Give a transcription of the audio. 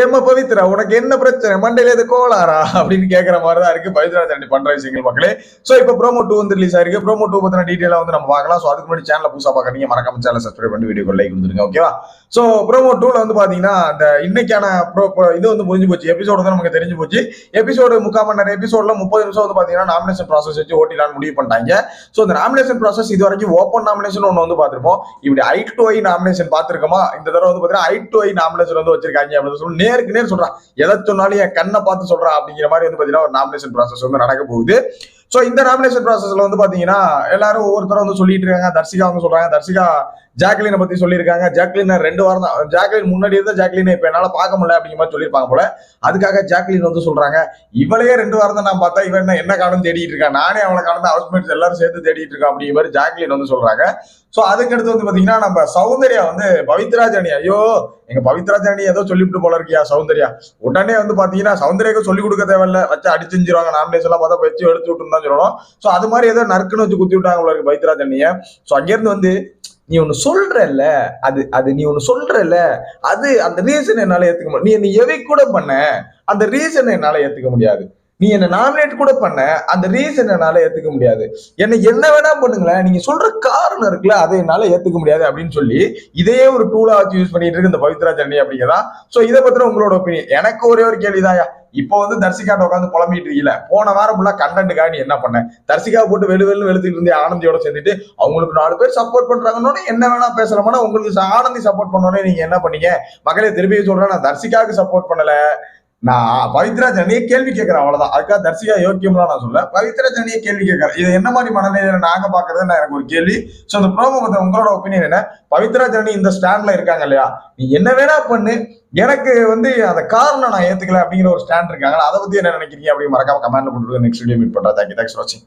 ஏமா பவித்ரா உனக்கு என்ன பிரச்சனை? மண்டையில எது கோளாரா அப்படின்னு கேட்கற மாதிரி தான் இருக்கு. பவித்ரா தாண்டி பண்ற விஷயங்கள் மக்களே. சோ இப்போ ப்ரோமோ டூ வந்து ரிலீஸ் ஆயிருக்கு. ப்ரோமோ டூ பத்தின டீடைலா வந்து நம்ம பார்க்கலாம். சோ அதுக்கு முன்னாடி சேனல புதுசா பாக்குறீங்க மறக்காம சேனல் சப்ஸ்கிரைப் பண்ணி வீடியோ லைக் கொடுத்துருங்க ஓகேவா சோ ப்ரோமோ டூல வந்து பாத்தீங்கன்னா அந்த இன்னைக்கான ப்ரோ இது வந்து முடிஞ்சு போச்சு. எபிசோடு வந்து நமக்கு தெரிஞ்சு போச்சு. எபிசோடு முக்கால் மணி நேரம். எபிசோட்ல முப்பது நிமிஷம் வந்து பாத்தீங்கன்னா நாமினேஷன் ப்ராசஸ் வச்சு ஓட்டிலான்னு முடிவு பண்ணிட்டாங்க. சோ இந்த நாமினேஷன் ப்ராசஸ் இது வரைக்கும் ஓப்பன் நாமினேஷன் ஒன்று வந்து பார்த்துருப்போம். இப்படி ஐ டு ஐ நாமினேஷன் பார்த்திருக்கோமா? இந்த தடவை வந்து பாத்தீங்கன்னா ஐ டு ஐ நாமினேஷன் வந்து வச்சிருக்காங்க அப்படின்னு சொல்லி நேருக்கு நேர் சொல்றான் எதை சொன்னாலும் என் கண்ணை பார்த்து சொல்றான் அப்படிங்கிற மாதிரி வந்து பாத்தீங்கன்னா ஒரு நாமினேஷன் ப்ராசஸ் வந்து நடக்க போகுது. ஸோ இந்த நாமினேஷன் ப்ராசஸ்ல வந்து பாத்தீங்கன்னா எல்லாரும் ஒவ்வொருத்தரும் வந்து சொல்லிட்டு இருக்காங்க. தர்சிகா வந்து சொல்றாங்க. தர்சிகா ஜாக்லினை பத்தி சொல்லியிருக்காங்க. ஜாக்லின் ரெண்டு வாரம் தான் ஜாக்லின் முன்னாடி இருந்தா ஜாக்லினை இப்ப என்னால பார்க்க முடியல அப்படிங்கிற மாதிரி சொல்லியிருப்பாங்க போல. அதுக்காக ஜாக்லின் வந்து சொல்றாங்க. இவளையே ரெண்டு வாரம் தான் நான் பார்த்தா இவன் என்ன என்ன காணும் தேடிட்டு இருக்கான் நானே அவளை காணும் ஹவுஸ்மேட்ஸ் எல்லாரும் சேர்த்து தேடிட்டு இருக்கான் அப்படிங்கிற மாதிரி ஜாக்லின் வந்து சொல்றாங்க. ஸோ அதுக்கடுத்து வந்து பாத்தீங்கன்னா நம்ம சௌந்தர்யா வந்து பவித்ரா ஜானி ஐயோ எங்க பவித்ரா ஜானி ஏதோ சொல்லிவிட்டு போல இருக்கியா சௌந்தர்யா? உடனே வந்து பாத்தீங்கன்னா சௌந்தர்யாக்கு சொல்லி கொடுக்க தேவையில்ல. வச்சு அடிச்சுருவாங்க நாமினேஷன் எல்லாம் பார்த்தா வச்சு எடுத்து விட்டுன்னு தான் சொல்லணும் சோ அது மாதிரி ஏதோ நறுக்குன்னு வச்சு குத்தி விட்டாங்க உங்களுக்கு பைத்ராஜ் பவித்ரா ஸோ அங்கேருந்து வந்து நீ ஒண்ணு சொல்றல்ல அது அது நீ ஒண்ணு சொல்றல்ல அது அந்த ரீசன் என்னால ஏத்துக்க முடியும். நீ நீ எவை கூட பண்ண அந்த ரீசன் என்னால ஏத்துக்க முடியாது. நீ என்ன நாமினேட் கூட பண்ண அந்த ரீசன் என்னால ஏத்துக்க முடியாது. என்ன என்ன வேணா பண்ணுங்களேன் நீங்க சொல்ற காரணம் இருக்குல்ல அதை என்னால ஏத்துக்க முடியாது அப்படின்னு சொல்லி இதையே ஒரு டூலா வச்சு யூஸ் பண்ணிட்டு இருக்கு இந்த பவித்ரா ஜன்னி அப்படிங்கிறதா. சோ இதை பத்தின உங்களோட ஒப்பீனியன் எனக்கு ஒரே ஒரு கேள்விதாயா இப்போ வந்து தர்சிகாட்ட உட்காந்து புலம்பிட்டு இருக்கல போன வாரம் ஃபுல்லா கண்டென்ட்டுக்காக நீ என்ன பண்ண? தர்சிகா போட்டு வெளு வெளு வெளுத்துட்டு இருந்தே ஆனந்தியோட சேர்ந்துட்டு அவங்களுக்கு நாலு பேர் சப்போர்ட் பண்றாங்கன்னு என்ன வேணா பேசலாமா. உங்களுக்கு ஆனந்தி சப்போர்ட் பண்ணோன்னே நீங்க என்ன பண்ணீங்க? மகளே திருப்பி சொல்றேன் நான் தர்சிகாவுக்கு சப்போர்ட் பண்ணல. நான் பவித்ரா ஜனியை கேள்வி கேட்கறேன் அவ்வளவுதான். அதுக்காக தர்சிகா யோக்கியம்லாம் நான் சொல்ல பவித்ரா ஜனியை கேள்வி கேட்கறேன். இது என்ன மாதிரி மனநிலையில நாங்க பாக்குறது நான் எனக்கு ஒரு கேள்வி. சோ அந்த ப்ரோமோ பத்தி உங்களோட ஒப்பீனியன் என்ன? பவித்ரா ஜனி இந்த ஸ்டாண்ட்ல இருக்காங்க இல்லையா? நீ என்ன வேணா பண்ணு. எனக்கு வந்து அந்த காரணம் நான் ஏத்துக்கல அப்படிங்கிற ஒரு ஸ்டாண்ட் இருக்காங்க. அதை பத்தி என்ன நினைக்கிறீங்க அப்படி மறக்காம கமெண்ட்ல போட்டு நெக்ஸ்ட் வீடியோ மீட் பண்றேன். தேங்க்யூ தேங்க்ஸ் ஃபார் வாட்சிங்